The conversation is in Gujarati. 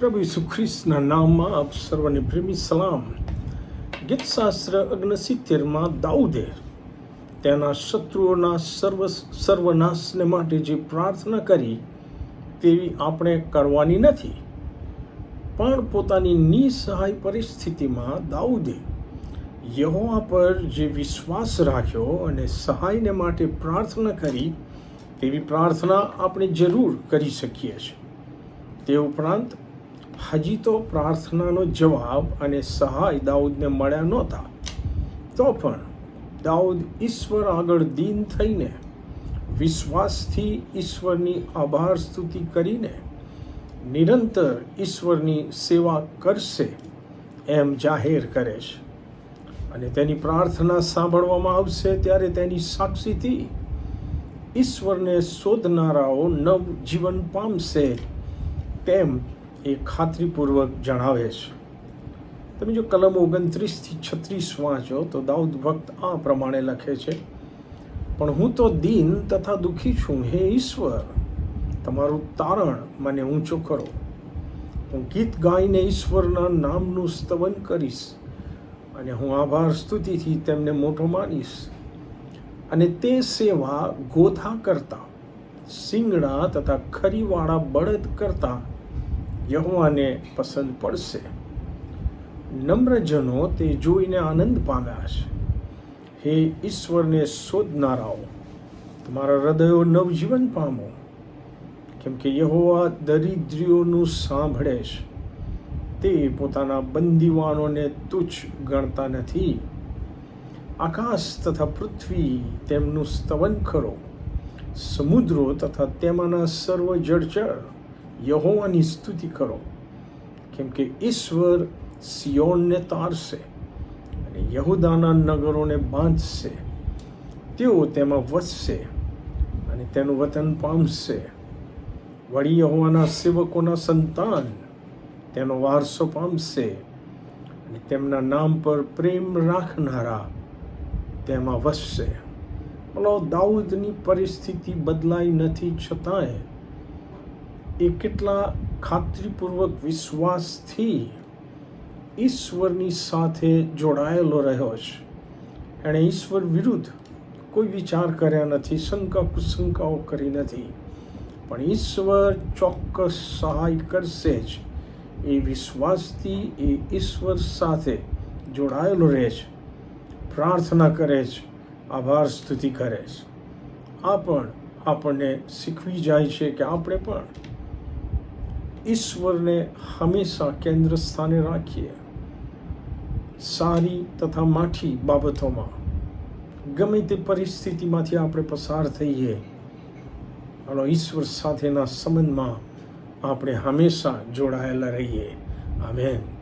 પ્રભુ ઈસુ ખ્રિસ્તના નામમાં આપ સર્વને પ્રેમી સલામ. ગીતશાસ્ત્ર અગ્નસિત્તેરમાં દાઉદે તેના શત્રુઓના સર્વ સર્વનાશને માટે જે પ્રાર્થના કરી તેવી આપણે કરવાની નથી. પણ પોતાની નિસહાય પરિસ્થિતિમાં દાઉદે યહોવા પર જે વિશ્વાસ રાખ્યો અને સહાયને માટે પ્રાર્થના કરી તેવી પ્રાર્થના આપણે જરૂર કરી શકીએ છીએ. તે ઉપરાંત હજી તો પ્રાર્થનાનો જવાબ અને સહાય દાઉદને મળ્યા નહોતા. તો પણ દાઉદ ઈશ્વર આગળ દીન થઈને વિશ્વાસથી ઈશ્વરની આભાર સ્તુતિ કરીને નિરંતર ઈશ્વરની સેવા કરશે એમ જાહેર કરે છે. અને તેની પ્રાર્થના સાંભળવામાં આવશે ત્યારે તેની સાક્ષીથી ઈશ્વરને શોધનારાઓ નવ જીવન પામશે તેમ એ ખાતરીપૂર્વક જણાવે છે. તમે જો કલમ ઓગણત્રીસથી છત્રીસ વાંચો તો દાઉદ ભક્ત આ પ્રમાણે લખે છે, પણ હું તો દીન તથા દુઃખી છું. હે ઈશ્વર, તમારું તારણ મને ઊંચો કરો. હું ગીત ગાઈને ઈશ્વરના નામનું સ્તવન કરીશ અને હું આભાર સ્તુતિથી તેમને મોટો માનીશ. અને તે સેવા ગોથા કરતા, સિંગડા તથા ખરીવાળા બળદ કરતા યહોવાને પસંદ પડશે. નમ્રજનો તે જોઈને આનંદ પામ્યા છે હે ઈશ્વરને શોધનારાઓ, તમારા હૃદયો નવજીવન પામો. કેમ કે યહોવા દરિદ્રીઓનું સાંભળે છે. તે પોતાના બંદીવાનોને તુચ્છ ગણતા નથી. આકાશ તથા પૃથ્વી તેમનું સ્તવન કરો. સમુદ્રો તથા તેમાંના સર્વ જળચર યહોવાની સ્તુતિ કરો. કેમ કે ઈશ્વર સિયોનને તારશે અને યહુદાના નગરોને બાંધશે. તેઓ તેમાં વસશે અને તેનું વતન પામશે. વળી યહોવાના સેવકોના સંતાન તેનો વારસો પામશે અને તેમના નામ પર પ્રેમ રાખનારા તેમાં વસશે. બોલો, દાઉદની પરિસ્થિતિ બદલાઈ નથી છતાંય એ કેટલા ખાતરીપૂર્વક વિશ્વાસથી ઈશ્વરની સાથે જોડાયેલો રહ્યો છે. એણે ઈશ્વર વિરુદ્ધ કોઈ વિચાર કર્યા નથી, શંકા કુશંકાઓ કરી નથી. પણ ઈશ્વર ચોક્કસ સહાય કરશે જ. એ વિશ્વાસથી એ ઈશ્વર સાથે જોડાયેલો રહે છે. પ્રાર્થના કરે છે. આભાર, સ્તુતિ કરે છે. આ પણ આપણને શીખવી જાય છે કે આપણે પણ ઈશ્વરને હંમેશા કેન્દ્ર સ્થાને રાખીએ. સારી તથા માઠી બાબતોમાં. ગમે તે પરિસ્થિતિમાંથી આપણે પસાર થઈએ અને ઈશ્વર સાથેના સંબંધમાં આપણે હંમેશા જોડાયેલા રહીએ. આમેન.